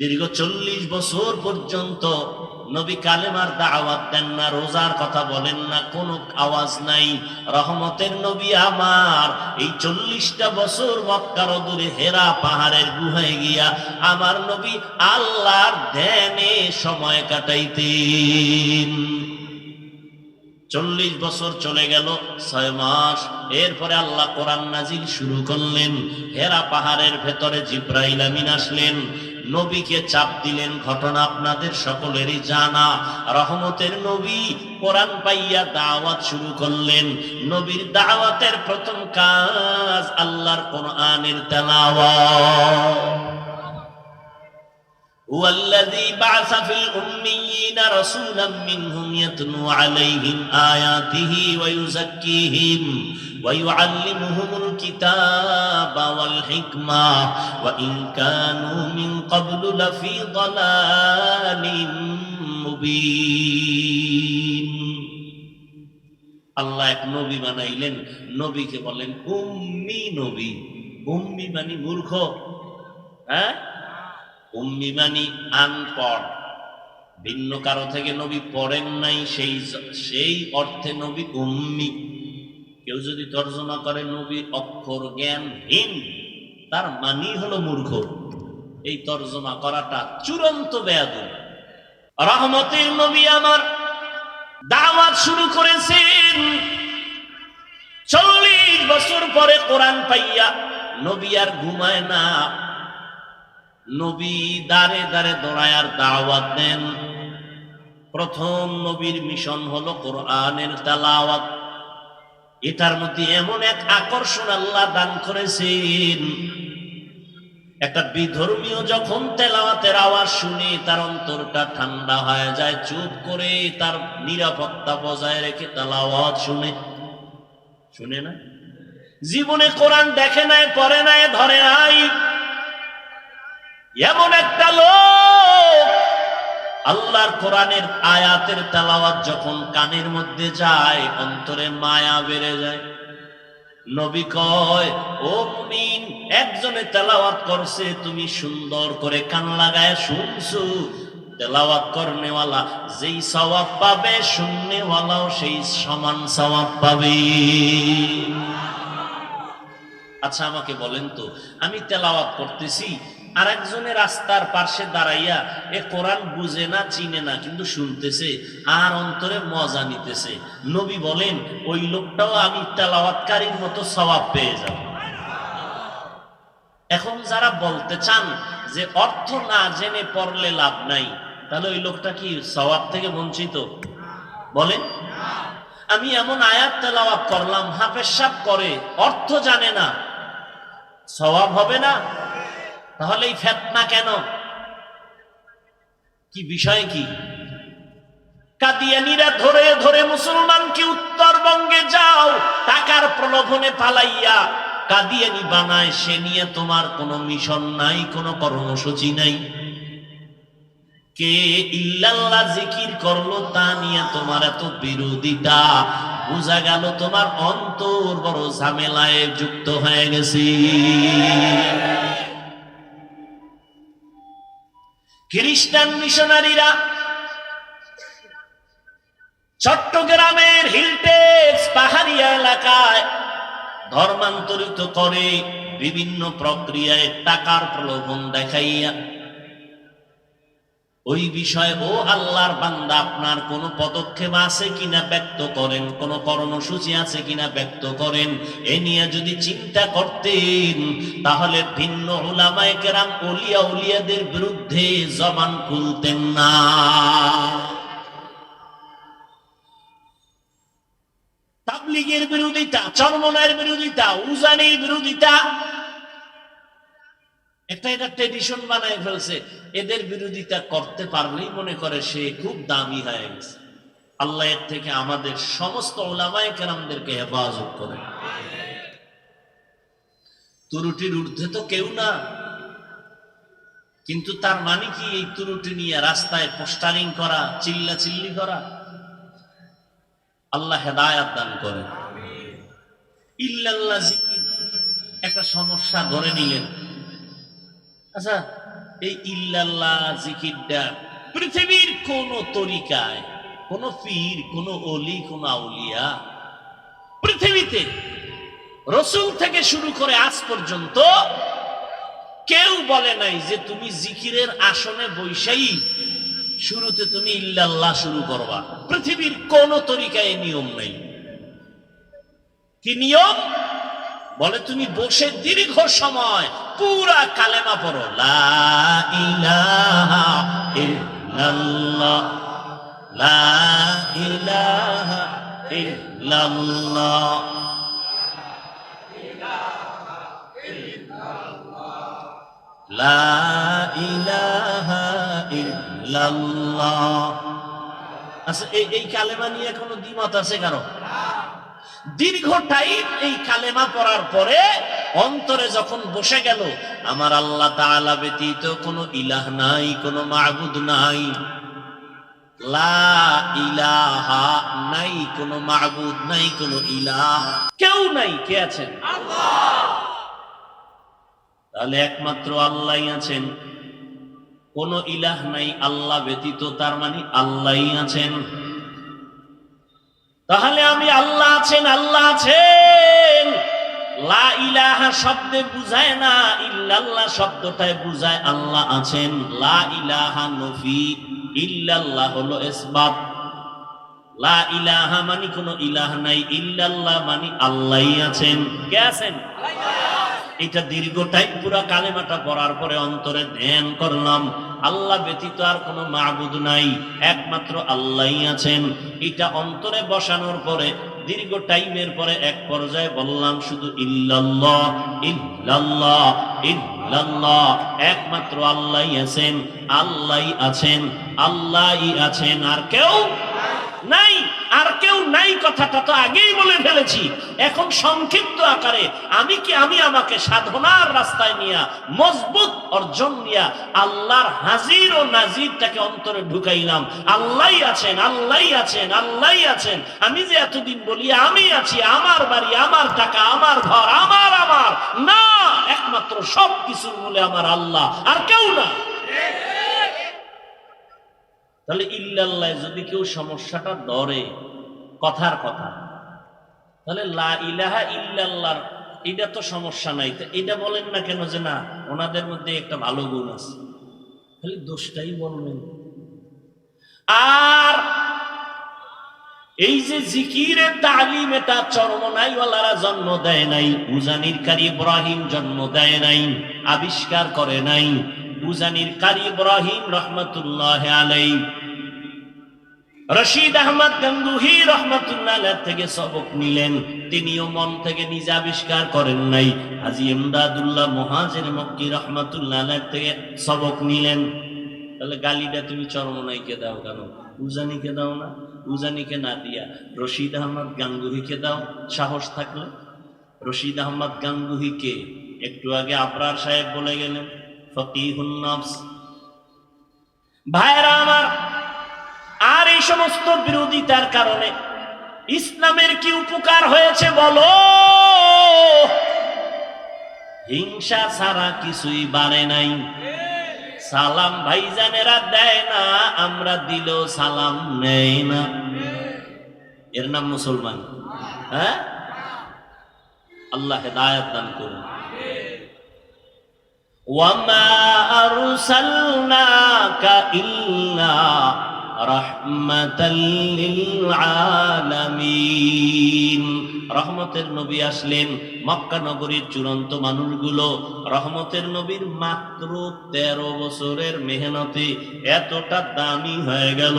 দীর্ঘ চল্লিশ বছর পর্যন্ত নবী কালেমার দাওয়াত দেন না, রোজার কথা বলেন না, কোনো আওয়াজ নাই। রহমতের নবী আমার এই চল্লিশটা বছর মক্কার দূরে হেরা পাহাড়ের গুহায় গিয়া আমার নবী আল্লাহর ধ্যানে সময় কাটাইতেন। চল্লিশ বছর চলে গেল, ছয় মাস, এরপরে আল্লাহ কোরআন নাজিল শুরু করলেন। হেরা পাহাড়ের ভেতরে জিব্রাইল আমিন আসলেন। নবীকে চাপ দিলেন, ঘটনা আপনাদের সকলেরই জানা। রহমতের নবী কোরআন পাইয়া দাওয়াত শুরু করলেন। নবীর দাওয়াতের প্রথম কাজ আল্লাহর কোরআনের তেলাওয়াত। هو الذي بعث في الأميين رسولا منهم يتلو عليهم آياته ويزكيهم ويعلمهم الكتاب والحكمة وإن كانوا من قبل لفي ضلال مبين আল্লাহ এক নবী বানাইলেন নবীকে বলেন উম্মি নবী উম্মি মানে মূর্খ হ্যাঁ উম্মি মানি আনপড়। ভিন্ন কারও থেকে নবী পড়েন নাই, সেই সেই অর্থে নবী উম্মি। কেউ যদি তর্জমা করে নবী অক্ষর জ্ঞানহীন, তার মানি হলো মূর্খ। এই তর্জমা করাটা চূড়ান্ত বেয়াদ। রহমতের নবী আমার দাওয়াত শুরু করেছেন। চল্লিশ বছর পরে কোরআন পাইয়া নবী আর ঘুমায় না। নবী দারে দারে দৌড়ায় আর দাওয়াত দেন। প্রথম নবীর মিশন হলো কোরআনের তালাওয়াত। এটার মধ্যে এমন এক আকর্ষণ আল্লাহ দান করেছেন। একটা বিধর্মীয় যখন তেলাওয়াতের আওয়াজ শুনে তার অন্তরটা ঠান্ডা হয়ে যায়, চুপ করে তার নিরাপত্তা বজায় রেখে তেলাওয়াত শুনে। শুনে না? জীবনে কোরআন দেখে নাই, পড়ে নাই, ধরে নাই। এমন একটা লোক আল্লাহর কোরআনের আয়াতের তেলাওয়াত যখন কানের মধ্যে যায়, অন্তরে মায়া বেড়ে যায়। নবী কয়, ও মুমিন, একজনে তেলাওয়াত করছে, তুমি সুন্দর করে কান লাগায় শুনছো। তেলাওয়াত করনেওয়ালা যেই সওয়াব পাবে, শুননেওয়ালাও সেই সমান সওয়াব পাবে। আচ্ছা আমাকে বলেন তো, আমি তেলাওয়াত করতেছি আর একজনের রাস্তার পাশে দাঁড়াইয়া, এ কোরআন বুঝে না, চিনে না, কিন্তু শুনতেছে, আর অন্তরে মজা নিতেছে। নবী বলেন, ওই লোকটাও আমি তেলাওয়াতকারীর মতো স্বভাব পেয়ে যাব। এখন যারা বলতে চান যে অর্থ না জেনে পড়লে লাভ নাই, তাহলে ওই লোকটা কি স্বভাব থেকে বঞ্চিত? বলেন, আমি এমন আয়াত তেলাওয়াত করলাম, হাফেজ সাপ করে, অর্থ জানে না। স্বভাব হবে না? তাহলে এই ফেতনা কেন? কি বিষয় কি? কাদিয়ানিরা ধরে ধরে মুসলমানকে উত্তরবঙ্গে যাও, টাকার প্রলোভনে পালাইয়া কাদিয়ানি বানায়, সে নিয়ে তোমার কোনো মিশন নাই, কোনো কর্মসূচি নাই। কে ইল্লাল্লাহ জিকির করল তা নিয়ে তোমার এত বিরোধিতা। বোঝা গেল তোমার অন্তর বড় ঝামেলায় যুক্ত হয়ে গেছে। খ্রিস্টান মিশনারিরা চট্টগ্রামের হিলটেজ পাহাড়ি এলাকায় ধর্মান্তরিত করে বিভিন্ন প্রক্রিয়ায় টাকার প্রলোভন দেখাইয়া ওই বিষয়ে, ও আল্লাহর বান্দা, আপনার কোন পদক্ষেপ আছে কিনা ব্যক্ত করেন? কোন কর্মসূচি আছে কিনা ব্যক্ত করেন? এ নিয়ে যদি চিন্তা করতেন, তাহলে ভিন্ন ওলামায় কেরাম উলিয়া উলিয়াদের বিরুদ্ধে জবান খুলতেন না। তাবলিগের বিরোধিতা চরমনার বিরোধিতা, উজানির বিরোধিতা একটা এটা ট্রেডিশন বানায় ফেলছে। এদের বিরোধিতা করতে পারলেই মনে করে সে খুব দামি হয়ে গেছে। আল্লাহ এর থেকে আমাদের সমস্ত ওলামায় কেরামদেরকে হেফাজত করে। তুরুটির ঊর্ধ্বে তো কেউ না। কিন্তু তার মানে কি এই তুরুটি নিয়ে রাস্তায় পোস্টারিং করা চিল্লা চিল্লি করা? আল্লাহ হেদায়াত দান করে ইল্লাল্লাহ একটা সমস্যা ধরে নিলেন। আচ্ছা এই ইল্লাল্লাহ জিকিরটা পৃথিবীর কোন তরিকায়, কোন পীর, কোন অলি কোন আউলিয়া, পৃথিবীতে রসুল থেকে শুরু করে আজ পর্যন্ত কেউ বলে নাই যে তুমি জিকিরের আসনে বৈশাই শুরুতে তুমি ইল্লাল্লাহ শুরু করবা। পৃথিবীর কোন তরিকায় নিয়ম নাই। কি নিয়ম? বলে তুমি বসে দীর্ঘ সময় পুরা কালেমা পড়ো, লা লা ইলাহা আচ্ছা এই এই কালেমা নিয়ে কোনো দ্বিমত আছে কারও? দীর্ঘ টাইম এই কালেমা পড়ার পরে অন্তরে যখন বসে গেল, আমার আল্লাহ তাআলা ব্যতীত কোনো ইলাহ নাই, কোনো মাবুদ নাই। লা ইলাহা নাই, কোনো মাবুদ নাই, কোনো ইলাহ। কেউ নাই, কে আছেন? তাহলে একমাত্র আল্লাহই আছেন। কোন ইলাহ নাই, আল্লাহ ব্যতীত তার মানে আল্লাহই আছেন। তাহলে আমি আল্লাহ আছেন আল্লাহ আছেন। লা ইলাহা শব্দে বুঝায় না, ইল্লাল্লাহ শব্দটায় বুঝায় আল্লাহ আছেন। লা ইলাহা নফি, ইল্লাল্লাহ হলো ইসবাত। লা ইলাহা মানে কোনো ইলাহ নাই, ইল্লাল্লাহ মানে আল্লাহই আছেন। কে আছেন? এটা দীর্ঘ টাইম পুরা কালেমাটা পড়ার পরে অন্তরে ধ্যান করলাম। আল্লাহ ব্যতীত আর কোনো মাবুদ নাই, একমাত্র আল্লাহই আছেন। এটা অন্তরে বসানোর পরে দীর্ঘ টাইমের পরে এক পর্যায়ে বললাম, শুধু ইল্লাল্লাহ ইল্লাল্লাহ ইল্লাল্লাহ। একমাত্র আল্লাহই আছেন আল্লাহই আছেন আল্লাহই আছেন, আর কেউ নাই। আর কেউ নাই কথাটা তো আগেই বলে ফেলেছি। এখন সংক্ষিপ্ত আকারে আমি কি আমি আমাকে সাধনার রাস্তায় নিয়া, মজবুত অর্জন নিয়া আল্লাহর হাজির ও নাজিরটাকে অন্তরে ঢুকাইলাম। আল্লাহই আছেন আল্লাহই আছেন আল্লাহই আছেন। আমি যে এতদিন বলি, আমি আছি, আমার বাড়ি, আমার টাকা, আমার ঘর, আমার আমার। না, একমাত্র সব কিছুর মূলে আমার আল্লাহ, আর কেউ না তাহলে ইল্লাল্লাহ, যদি কেউ সমস্যাটা ধরে, কথার কথা, তাহলে লা ইলাহা ইল্লাল্লাহর, এটা তো সমস্যা নাই। তো এটা বলেন না কেন যে না, ওনাদের মধ্যে একটা ভালো গুণ আছে? খালি দোষটাই বলবেন। আর এই যে জিকিরের তালিম, এটা চরমনাইওয়ালারা জন্ম দেয় নাই, উজানির কারি ইব্রাহিম জন্ম দেয় নাই, আবিষ্কার করে নাই উজানির কারি ইব্রাহিম রহমতুল্লাহ আলাই রশিদ আহমদ গঙ্গুহি রহমতুল্লাহ থেকে সবক নিলেন। তিনিও মন থেকে নিজে আবিষ্কার করেন নাই। হাজি এমদাদুল্লাহ মহাজের মক্কি রহমতুল্লাহ থেকে সবক নিলেন। তাহলে গালিটা তুমি চরমনাইকে দাও কেন? উজানিকে দাও না? উজানিকে না দিয়া রশিদ আহমদ গাঙ্গুহিকে দাও। সাহস থাকলে। রশিদ আহমদ গাঙ্গুহিকে একটু আগে আবরার সাহেব বলে গেলেন ভাইরা আমার, আর এই সমস্ত বিরোধিতার কারণে ইসলামের কি উপকার হয়েছে বলো? হিংসা ছাড়া কিছুই বাড়ে নাই। সালাম ভাইজানেরা দেয় না, আমরা দিল সালাম নেই না। এর নাম মুসলমান। হ্যাঁ? আল্লাহ হেদায়ত দান করুন। وما أرسلناك إلا رحمة للعالمين রহমতের নবী আসলেন মক্কা নগরীর চূড়ান্ত মানুষগুলো রহমতের নবীর মাত্র তেরো বছরের মেহনতে এতটা দামি হয়ে গেল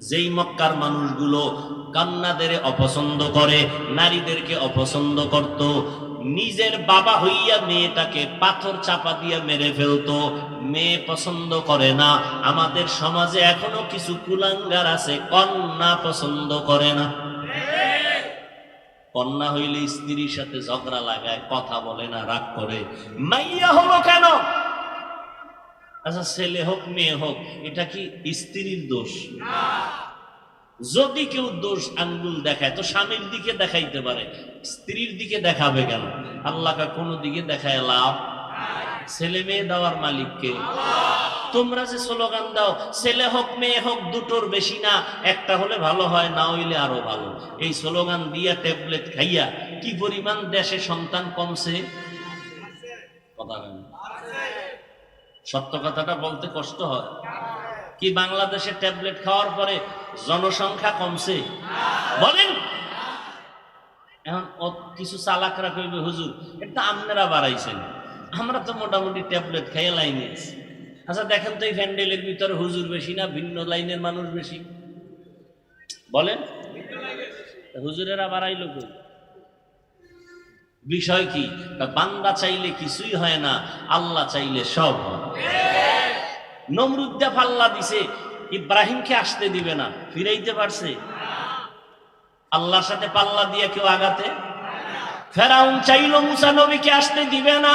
যেই মক্কার মানুষগুলো কান্নাদের অপছন্দ করে নারীদেরকে অপছন্দ করত নিজের বাবা হইয়া মেয়েটাকে পাথর চাপা দিয়া মেরে ফেলতো। মেয়ে পছন্দ করে না। আমাদের সমাজে এখনও কিছু কুলাঙ্গার আছে, কন্যা পছন্দ করে না। কন্যা হইলে স্ত্রীর সাথে ঝগড়া লাগায়, কথা বলে না, রাগ করে। মাইয়া হলো কেন? আচ্ছা ছেলে হোক, মেয়ে হোক, এটা কি স্ত্রীর দোষ? যদি কেউ দোষ আঙ্গুল দেখায়, তো স্বামীর দিকে দেখাইতে পারে। স্ত্রীর দিকে দেখাবে কেন? আল্লাহকে কোনো দিকে দেখায় লাভ ছেলে মেয়ে দেওয়ার মালিককে। তোমরা যে স্লোগান দাও, ছেলে হোক, মেয়ে হোক, দুটোর বেশি না, একটা হলে ভালো হয়, না হইলে আরও ভালো। এই স্লোগান দিয়া ট্যাবলেট খাইয়া কি পরিমাণ দেশে সন্তান কমছে? সত্য কথাটা বলতে কষ্ট হয়। কি বাংলাদেশে ট্যাবলেট খাওয়ার পরে জনসংখ্যা কমছে? বলেন। এখন কিছু চালাকরা কইবে, হুজুর, এটা আপনারা বাড়াইছেন। আমরা তো মোটামুটি ট্যাবলেট খাইয়ে লাইনে আচ্ছা দেখেন তো এই প্যান্ডেলের ভিতরে হুজুর বেশি না, ভিন্ন লাইনের মানুষ বেশি? বলেন। হুজুরেরা বাড়াইলো কই? বিষয় কি? বান্দা চাইলে কিছুই হয় না, আল্লাহ চাইলে সব হয়। নমরুদ্দা পাল্লা দিছে, ইব্রাহিমকে আসতে দিবে না, ফিরাইতে পারছে। আল্লাহর সাথে পাল্লা দিয়ে কেউ আগাতে? ফেরাউন চাইল মুসা নবীকে আসতে দিবে না।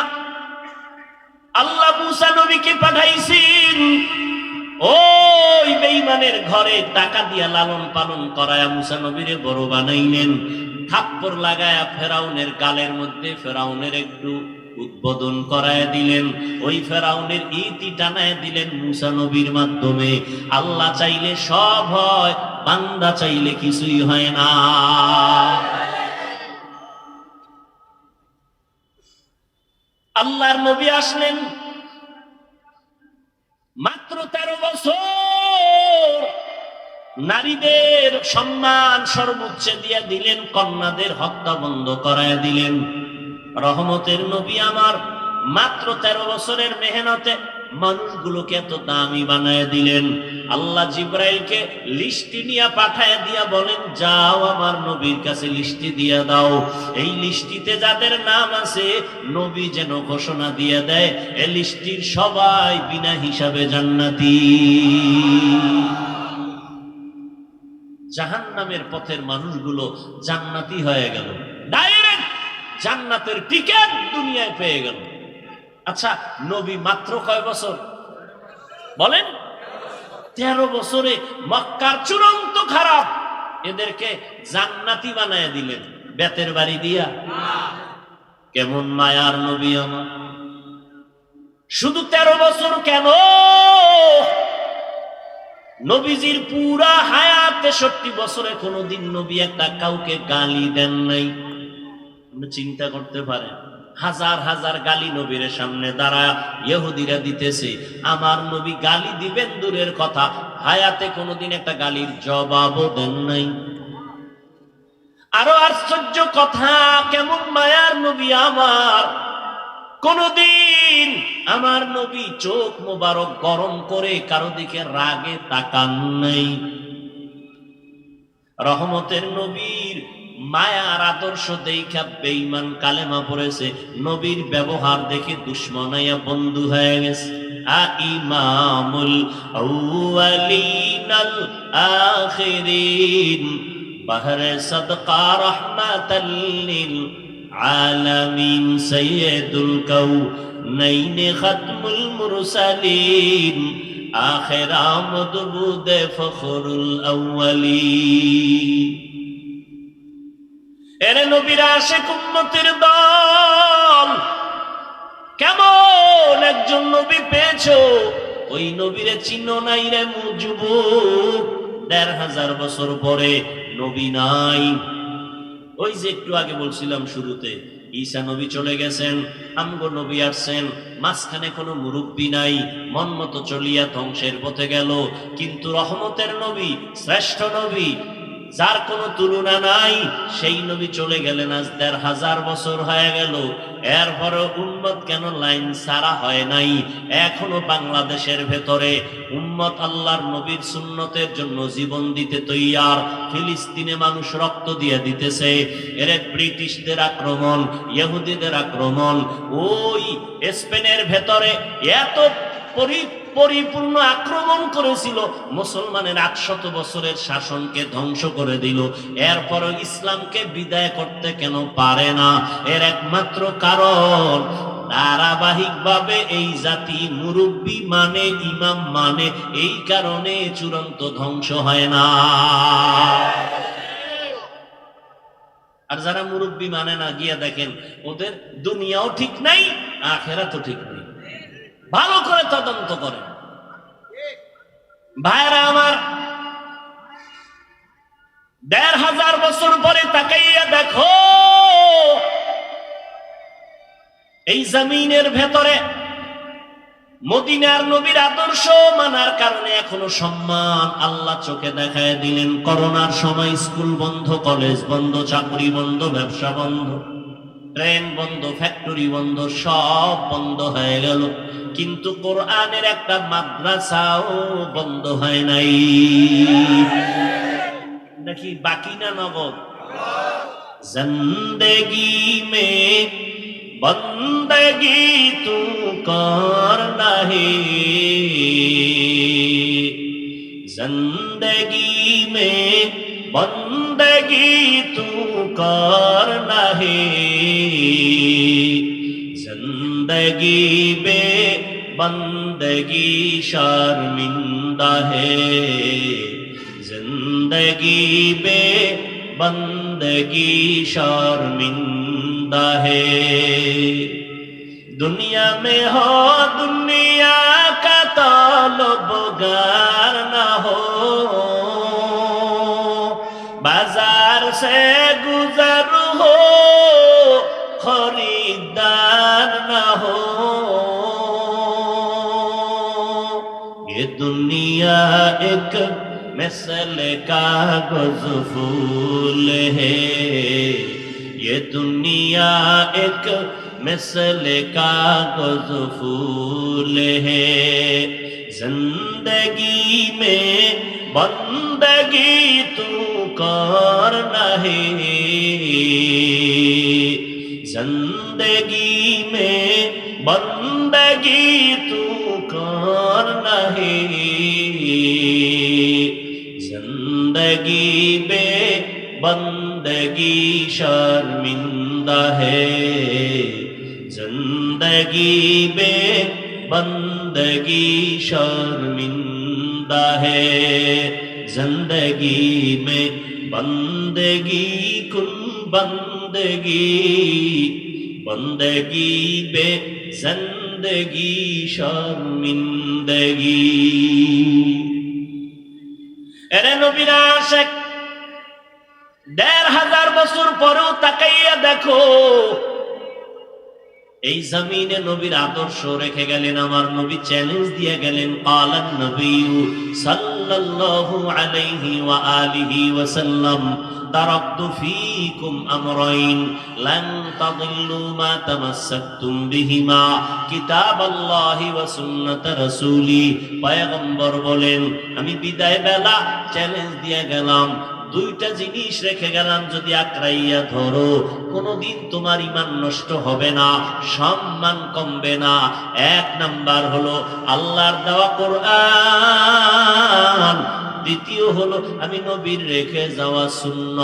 আল্লাহ মুসা নবীকে পাঠাইছেন। ওই বেঈমানের ঘরে টাকা দিয়া লালন পালন করায়া মুসা নবীরে বড় বানাইলেন। থাপ্পড় লাগায়া ফেরাউনের গালের মধ্যে ফেরাউনের একটু উদ্বোধন করায় দিলেন। ওই ফেরাউনের ইতি টানায় দিলেন মুসা নবীর মাধ্যমে। আল্লাহ চাইলে সব হয়, বান্দা চাইলে কিছুই হয় না। আল্লাহর নবী আসলেন। মাত্র তেরো বছর নারীদের সম্মান সর্বোচ্চ দিয়ে দিলেন, কন্যাদের হত্যা বন্ধ করায় দিলেন। রহমতের নবী আমার মাত্র তেরো বছরের মেহনতে মানুষগুলোকে এত দামি বানায় দিলেন। আল্লাহ জিব্রাইলকে লিস্টি নিয়ে পাঠায় দিয়া বলেন, যাও আমার নবীর কাছে লিস্টি দিয়া দাও। এই লিস্টিতে যাদের নাম আছে, নবী যেন ঘোষণা দিয়ে দেয় এই লিস্টির সবাই বিনা হিসাবে জান্নাতি। জাহান্নামের পথের মানুষগুলো জান্নাতি হয়ে গেল। জান্নাতের টিকেট দুনিয়ায় পেয়ে গেল। আচ্ছা নবী মাত্র কয় বছর? বলেন, তেরো বছরে মক্কার চূড়ান্ত খারাপ। এদেরকে জান্নাতি বানায় দিলেন, বেতের বাড়ি দিয়া। কেমন মায়ার নবী আমার। শুধু তেরো বছর কেন? নবীজির পুরা হায়াত তেষট্টি বছরে কোনোদিন নবী একটা কাউকে গালি দেন নাই। চিন্তা করতে পারেন, হাজার হাজার গালি নবীর সামনে দাঁড়া ইহুদিরা দিতেছে, আমার নবী গালি দিবেন দূরের কথা, হায়াতে কোনোদিন একটা গালির জবাবও দেন নাই। আরও আশ্চর্য কথা, কেমন মায়ার নবী আমার। কোনদিন আমার নবী চোখ মোবারক গরম করে কারও দিকে রাগে তাকান নাই। রহমতের নবীর মায়ার আদর্শ দেখা বেঈমান কালেমা পড়েছে, নবীর ব্যবহার দেখে দুশ্মনাইয়া বন্ধু হয়ে গেছে। আ ইমামুল আউয়ালিনাল আখিরিন, বাহরে সদকা রহমাতাল লিল আলামিন, সাইয়্যিদুল কাউনাইন খাতমুল মুরসালিন, আখির আমদ বুদে ফখরুল আউয়ালিন। এরে নবীরা আসে কুম্মতের দল। কেমন একজন নবী পেয়েছ? ওই নবীরে চিহ্ন নাই রে মুজুব দেড় হাজার বছর পরে নবী নাই। ওই যে একটু আগে বলছিলাম শুরুতে, ঈসা নবী চলে গেছেন, আমগো নবী আসছেন, মাঝখানে কোনো মুরব্বী নাই, মন মতো চলিয়া ধ্বংসের পথে গেল। কিন্তু রহমতের নবী, শ্রেষ্ঠ নবী যার কোনো তুলনা নাই, সেই নবী চলে গেলেন আজ দেড় হাজার বছর হয়ে গেল। এরপরে উম্মত কেন লাইন সারা হয় নাই? এখনও বাংলাদেশের ভেতরে উম্মত আল্লাহর নবীর সুন্নতের জন্য জীবন দিতে তৈয়ার। ফিলিস্তিনে মানুষ রক্ত দিয়ে দিতেছে। এর ব্রিটিশদের আক্রমণ, ইহুদিদের আক্রমণ, ওই স্পেনের ভেতরে এত পরি পরিপূর্ণ আক্রমণ করেছিল, মুসলমানের আটশত বছরের শাসনকে ধ্বংস করে দিল। এরপরও ইসলামকে বিদায় করতে কেন পারে না? এর একমাত্র কারণ, ধারাবাহিকভাবে এই জাতি মুরব্বী মানে ইমাম মানে এই কারণে চূড়ান্ত ধ্বংস হয় না। আর যারা মুরব্বী মানে না, গিয়া দেখেন, ওদের দুনিয়াও ঠিক নাই আখেরা তো ঠিক নেই। ভালো করে তদন্ত করেন ভাইরা আমার, দেড় হাজার বছর পরে তাকাইয়া দেখো, এই জমিনের ভেতরে মদিনার নবীর আদর্শ মানার কারণে এখনও সম্মান আল্লাহ চোখে দেখায় দিলেন। করোনার সময় স্কুল বন্ধ, কলেজ বন্ধ, চাকরি বন্ধ, ব্যবসা বন্ধ। ট্রেন বন্ধ ফ্যাক্টরি বন্ধ, সব বন্ধ হয়ে গেল। কিন্তু কোরআনের একটা মাদ্রাসাও বন্ধ হয় নাই। নাকি বাকি না নগদ? জন্দেগি মে বন্দেগি তু কর নাহি। জন্দেগি মে বন্দ زندگی تو کار نہیں زندگی بے بندگی شرمندہ ہے زندگی بے بندگی شرمندہ ہے دنیا میں ہو دنیا کا طالب گا एक मिसल कागज़ फूल है। ये दुनिया एक मिसल का फूल है। ज़िंदगी में बंदगी तू कर नहीं। ज़िंदगी में বন্দগি তু কর নাহি? জিন্দগি বে বন্দগি শর্মিন্দা হে। জিন্দগি বে বন্দগি শর্মিন্দা হে। জিন্দগি মে বন্দগি কুল বন্দগি। বন্দগি বে জিন্দগি শর্মিন্দগি এরে নবীরা শেখ দেড় হাজার বছর পরেও তাকাইয়া দেখো এই জমিনে নবীর আদর্শ রেখে গেলেন, আমার নবী চ্যালেঞ্জ দিয়ে গেলেন আলান নবী সাল্লাল্লাহু আলাইহি ওয়া আলিহি ওয়া সাল্লাম তারাকতু ফীকুম আমরাইন, লান তাদিল্লু মা তামাসসাকতুম বিহিমা, কিতাবাল্লাহি ওয়া সুন্নাত রাসূলি। পয়গম্বর বলেন, আমি বিদায় বেলা চ্যালেঞ্জ দিয়ে গেলাম দুইটা জিনিস রেখে গেলাম, যদি আঁকড়াইয়া ধরো, কোনোদিন তোমার ইমান নষ্ট হবে না, সম্মান কমবে না। এক নাম্বার হলো আল্লাহর দেওয়া কর দ্বিতীয় হলো আমি নবীর রেখে যাওয়া শূন্য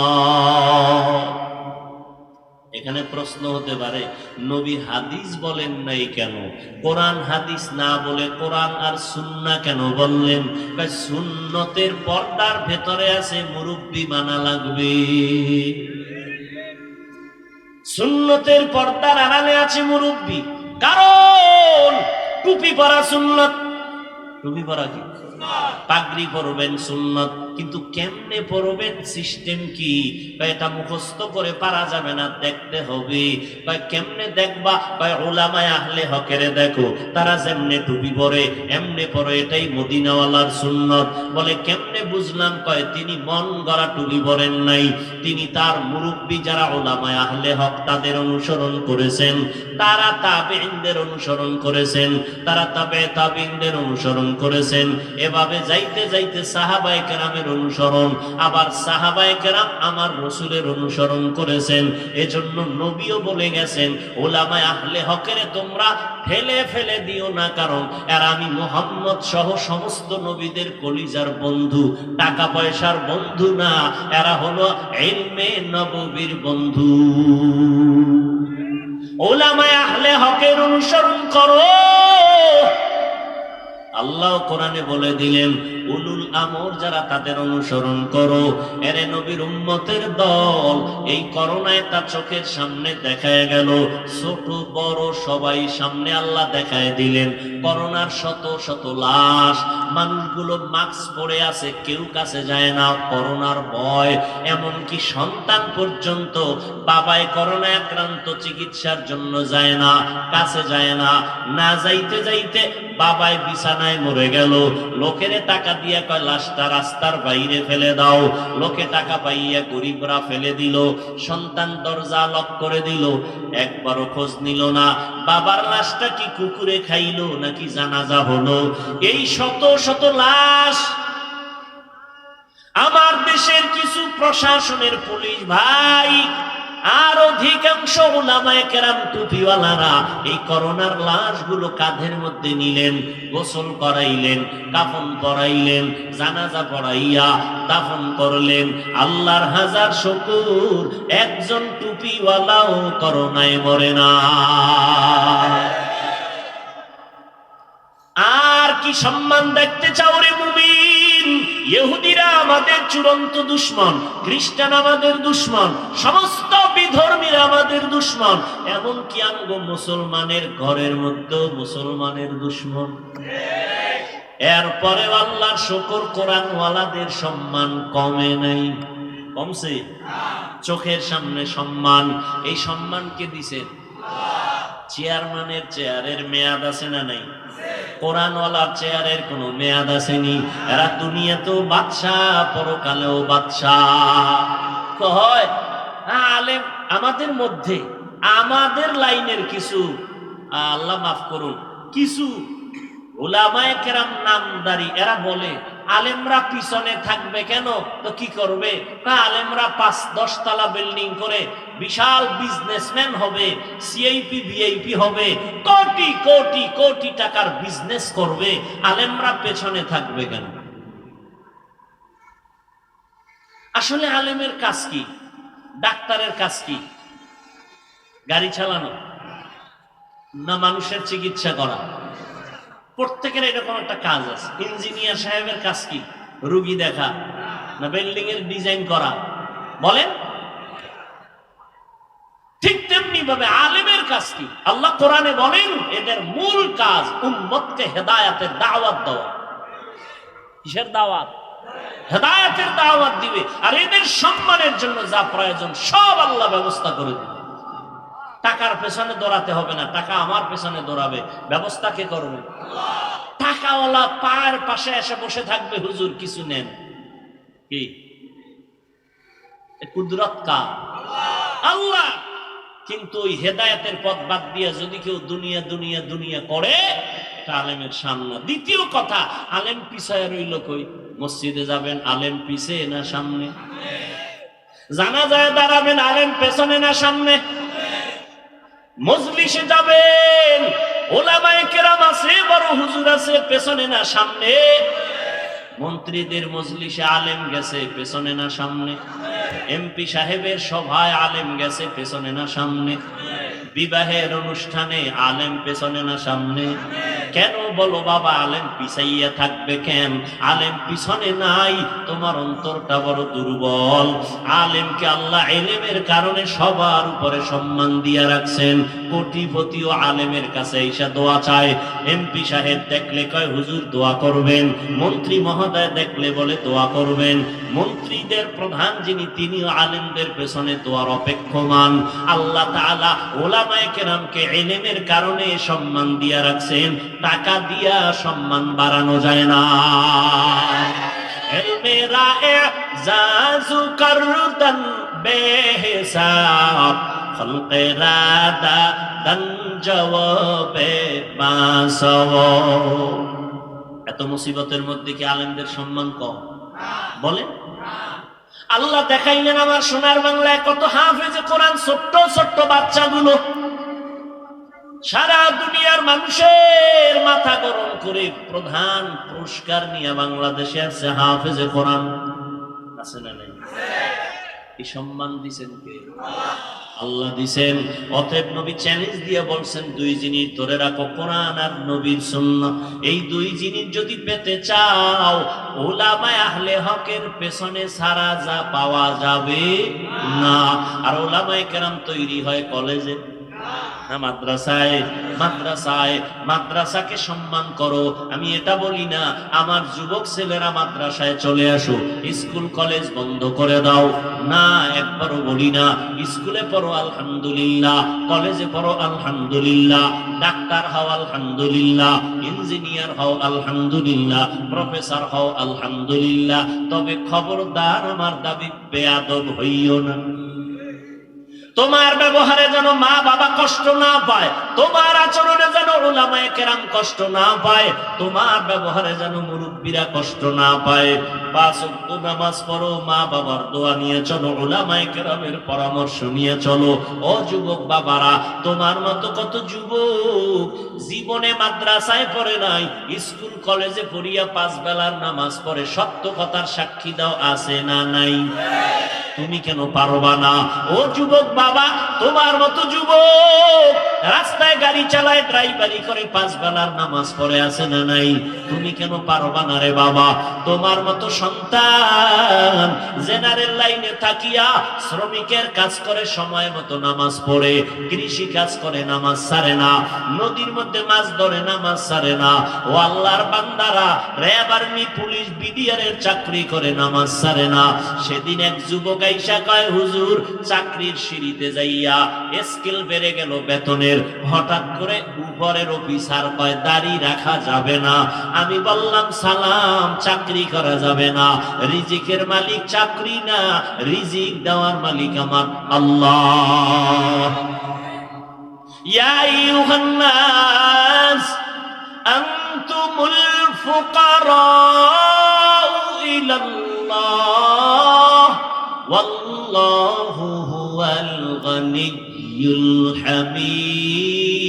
এখানে প্রশ্ন হতে পারে, নবী হাদিস বলেন নাই কেন? কোরআন হাদিস না বলে কোরআন আর সুন্না কেন বললেন? সুন্নতের পর্দার ভেতরে আছে মুরব্বী মানা লাগবে। সুন্নতের পর্দার আড়ালে আছে মুরব্বী। কারণ টুপি পরা সুন্নত। টুপি পরা কি? পাগড়ি পরবেন সুন্নত। কিন্তু কেমনে পরবেন সিস্টেম কি? বা এটা মুখস্থ করে পারা যাবে না, দেখতে হবে। বা কেমনে দেখবা? বা ওলামায় আহলে হকেরে দেখো, তারা যেমনে টুপি পরে, এমনে পরে, এটাই মদিনাওয়ালার সুন্নত। বলে, কেমনে বুঝলাম? কয়, তিনি মন গড়া টুপি পরেন নাই। তিনি তার মুরব্বী যারা ওলামায় আহলে হক, তাদের অনুসরণ করেছেন। তারা তাবেইনদের অনুসরণ করেছেন। তারা তাবে তাবিনদের অনুসরণ করেছেন। এভাবে যাইতে যাইতে সাহাবাই সাহাবায়ে কেরামের অনুসরণ, আবার সাহাবায়ে কেরাম আমার রসুলের অনুসরণ করেছেন। এজন্য নবীও বলে গেছেন, ওলামায় আহলে হকেরে তোমরা ফেলে ফেলে দিও না কারণ এরা আমি মোহাম্মদ সহ সমস্ত নবীদের কলিজার বন্ধু টাকা পয়সার বন্ধু না, এরা হলো এলমে নববীর বন্ধু। ওলামায় আহলে হকের অনুসরণ করো। আল্লাহ কোরআনে বলে দিলেন, উলুল আমর যারা তাদের অনুসরণ করো, এরে নবীর উম্মতের দল। এই করোনায় তার চোখের সামনে দেখায় গেল, ছোট, বড় সবাই সামনে আল্লাহ দেখায় দিলেন। করোনার শত শত লাশ, মানুষগুলো মাস্ক পরে আছে, কেউ কাছে যায় না, করোনার ভয়। এমনকি সন্তান পর্যন্ত বাবায় করোনায় আক্রান্ত চিকিৎসার জন্য যায় না, কাছে যায় না। না যাইতে যাইতে বাবায় বিছানায় মরে গেল। লোকেরে টাকা দিয়া কয়, লাশটা রাস্তার বাইরে ফেলে দাও। লোকে টাকা পাইয়া গরিবরা ফেলে দিল, সন্তান দরজা লক করে দিল, একবারও খোঁজ নিল না। বাবার লাশটা কি কুকুরে খাইলো নাকি জানাজা হলো? এই শত শত লাশ আমার দেশের কিছু প্রশাসনের পুলিশ ভাই আর অধিকাংশ ওলামায়ে কেরাম টুপিওয়ালারা এই করোনার লাশগুলো কাঁধের মধ্যে নিলেন, গোসল করাইলেন, কাফন পরাইলেন, জানাজা পড়াইয়া দাফন করলেন। আল্লাহর হাজার শকুর, একজন টুপিওয়ালাও করোনায় মরে না। আর কি সম্মান দেখতে চাও রে মুমিন? ইহুদিরা আমাদের চূড়ান্ত দুশ্মন, খ্রিস্টান আমাদের দুশ্মন, সমস্ত বিধর্মীরা আমাদের দুশ্মন। এমনকি আমগো মুসলমানের ঘরের মধ্যেও মুসলমানের দুশ্মন। এরপরে আল্লাহর শকর কোরআন ওয়ালাদের সম্মান কমে নাই। কমছে? চোখের সামনে সম্মান। এই সম্মানকে দিছেন চেয়ারম্যানের চেয়ারের মেয়াদ আছে না নাই? কোরআনওয়ালার চেয়ারের কোনো মেয়াদ আসেনি। এরা দুনিয়াতেও বাদশা পরকালেও বাদশা হয় হ্যাঁ, আলেম আমাদের মধ্যে, আমাদের লাইনের কিছু আল্লাহ মাফ করুন, কিছু নামদারি, এরা বলে, আলেমরা পিছনে থাকবে কেন? তো কি করবে? তা আলেমরা পাঁচ, দশ তলা বিল্ডিং করে বিশাল বিজনেসম্যান হবে C I P V I P হবে, কোটি কোটি কোটি টাকার বিজনেস করবে, আলেমরা পেছনে থাকবে কেন? আসলে আলেমের কাজ কি? ডাক্তারের কাজ কি? গাড়ি চালানো না মানুষের চিকিৎসা করা? প্রত্যেকের এরকম একটা কাজ আছে। ইঞ্জিনিয়ার সাহেবের কাজ কি? রুগী দেখা না বিল্ডিং এর ডিজাইন করা? বলেন। ঠিক তেমনি ভাবে আলেমের কাজ কি? আল্লাহ কোরআনে বলেন, এদের মূল কাজ উম্মতকে হেদায়াতের দাওয়াত দেওয়া। কিসের দাওয়াত? হেদায়াতের দাওয়াত দিবে আর এদের সম্মানের জন্য যা প্রয়োজন, সব আল্লাহ ব্যবস্থা করে দিবে। টাকার পেছনে দৌড়াতে হবে না, টাকা আমার পেছনে দৌড়াবে। ব্যবস্থা কে করবে? টাকাওয়ালা পায়ের পাশে এসে বসে থাকবে, হুজুর কিছু নেন। কি? কুদরত কা আল্লাহ! কিন্তু ওই হেদায়েতের পথ বাদ দিয়ে যদি কেউ দুনিয়া দুনিয়া দুনিয়া করে আলেমের সামনে। দ্বিতীয় কথা, আলেম পিছায় রইল কই? মসজিদে যাবেন, আলেম পিছে না সামনে? জানা যায় দাঁড়াবেন আলেম পেছনে না সামনে? মজলিসে যাবেন, ওলামায় কেরাম আছে, বড় হুজুর আছে, পেছনে না সামনে? মন্ত্রীদের মজলিসে আলেম গেছে, পেছনে না সামনে? এমপি সাহেবের সভায় আলেম গেছে পেছনে না সামনে। বিবাহের অনুষ্ঠানে আলেম পেছনে না সামনে। কেন বলো বাবা, আলেম পিছাইয়া থাকবে কেন? আলেম পিছনে নাই, তোমার অন্তরটা বড় দুর্বল। আলেমকে আল্লাহ এলেমের কারণে সবার উপরে সম্মান দিয়া রাখছেন। কোটিপতিও আলেমের কাছে ঈশা দোয়া চায়। এমপি সাহেব দেখলে কয়, হুজুর, দোয়া করবেন। মন্ত্রী মহোদয় দেখলে বলে দোয়া করবেন। মন্ত্রীদের প্রধান যিনি তিনিও আলেমদের পেছনে দোয়ার অপেক্ষমান। আল্লাহ তাআলা ওলামায়ে কেরামকে এলেমের কারণে সম্মান দিয়া রাখছেন, টাকা দিয়া সম্মান বাড়ানো যায় না। মেরা এজাজু করদন বেহিসাব এত মুসিবতের মধ্যে কি আলেমদের সম্মান কম? বলেন আল্লাহ দেখাইলেন আমার সোনার বাংলায় কত হাফেজে কোরআন ছোট্ট ছোট্ট বাচ্চাগুলো। সারা দুনিয়ার মানুষের মাথা গরম করে প্রধান পুরস্কার নিয়ে বাংলাদেশে আছে হাফেজে কোরআন। আছে না নাই? এই সম্মান দিছেন কে? আল্লাহ দিছেন। অতএব নবী চ্যালেঞ্জ দিয়ে বলছেন, দুই জিনিস ধরে রাখো, কোরআন আর নবীর সুন্নাহ। এই দুই জিনিস যদি পেতে চাও, ওলামায় আহলে হকের পেছনে সারা যা পাওয়া যাবে না। আর ওলামায় কেরাম তৈরি হয় কলেজে। মাদ্রাসায় মাদ্রাসায়, মাদ্রাসাকে সম্মান করো। আমি এটা বলি না, আমার যুবক ছেলেরা মাদ্রাসায় চলে আসো, স্কুল, কলেজ বন্ধ করে দাও। না, একবারও বলি না, স্কুলে পড়ো, আলহামদুলিল্লাহ, কলেজে পড়ো, আলহামদুলিল্লাহ, ডাক্তার হও, আলহামদুলিল্লাহ, ইঞ্জিনিয়ার হও, আলহামদুলিল্লাহ, প্রফেসর হও, আলহামদুলিল্লাহ, তবে খবরদার আমার দাবি, বেয়াদব হইও না। তোমার ব্যবহারে যেন মা বাবা কষ্ট না পায়, তোমার আচরণে যেন ওলামায়ে কেরাম কষ্ট না পায়, তোমার ব্যবহারে যেন মুরব্বীরা কষ্ট না পায়। পাঁচ নামাজ পড়ো, মা বাবার দোয়া নিয়ে চলো ওলামায়ে কেরামের পরামর্শ নিয়ে চলো। ও যুবক বাবারা, তোমার মতো কত যুবক জীবনে মাদ্রাসায় পড়ে নাই, স্কুল, কলেজে পড়িয়া পাঁচ বেলার নামাজ পড়ে, সত্য কথার সাক্ষী দাও, আছে না নাই? তুমি কেন পারবা না? ও যুবক বাবা, তোমার মতো যুবক। রাস্তায় গাড়ি চালায়, ড্রাইভারি করে পাঁচ বেলার নামাজ পড়ে আছে না নাই? তুমি কেন পারবা না রে বাবা? তোমার মতো সন্তান জেনারেল লাইনে থাকিয়া শ্রমিকের কাজ করে, সময় মতো নামাজ পড়ে, কৃষি কাজ করে, নামাজ সারে না। নদীর মধ্যে মাছ ধরে, নামাজ সারে না। ও আল্লাহর বান্দারা র্যাব আর্মি পুলিশ বিডিআরের চাকরি করে, নামাজ সারে না। সেদিন এক যুবক আইসা কয়, হুজুর, চাকরির দিতে যাইয়া স্কেল বেড়ে গেল বেতনের। হঠাৎ করে উপরের অফিসার কয় দাড়ি রাখা যাবে না। আমি বললাম, সালাম, চাকরি করা যাবে না। রিজিকের মালিক চাকরি না। রিজিক দেওয়ার মালিক আমার আল্লাহ। ইয়া الغني الحميد